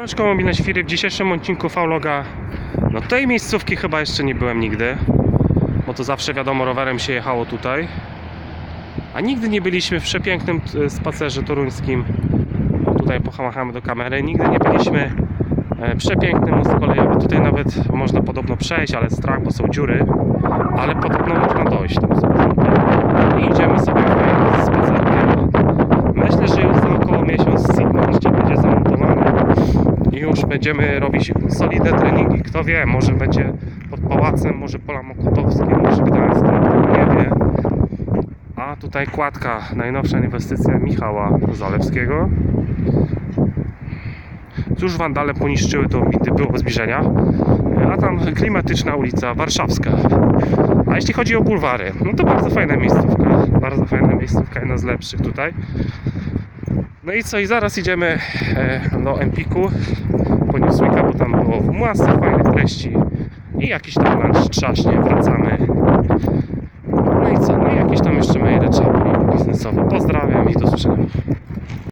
Siemaneczko, mobilne świry. W dzisiejszym odcinku Fauloga no tej miejscówki chyba jeszcze nie byłem nigdy, bo to zawsze wiadomo rowerem się jechało tutaj. A nigdy nie byliśmy w przepięknym e, spacerze toruńskim. O, tutaj pomachamy do kamery. Nigdy nie byliśmy e, przepięknym most kolejowy. Tutaj nawet można podobno przejść, ale strach, bo są dziury. Ale podobno można dojść tam sobie. Już będziemy robić solidne treningi. Kto wie, może będzie pod pałacem, może pola mokotowskie, może Gdańskie, kto nie wie. A tutaj kładka, najnowsza inwestycja Michała Zalewskiego. Cóż wandale poniszczyły to gdy było zbliżenia. A tam klimatyczna ulica Warszawska. A jeśli chodzi o bulwary, no to bardzo fajna miejscówka. Bardzo fajna miejscówka, jedna z lepszych tutaj. No i co, i zaraz idziemy e, do Empiku po Newsweeka, bo tam było masę fajnych treści i jakiś tam lunch trzaśnie, wracamy. No i co, no i jakieś tam jeszcze maile trzeba było biznesowe. Pozdrawiam i do zobaczenia.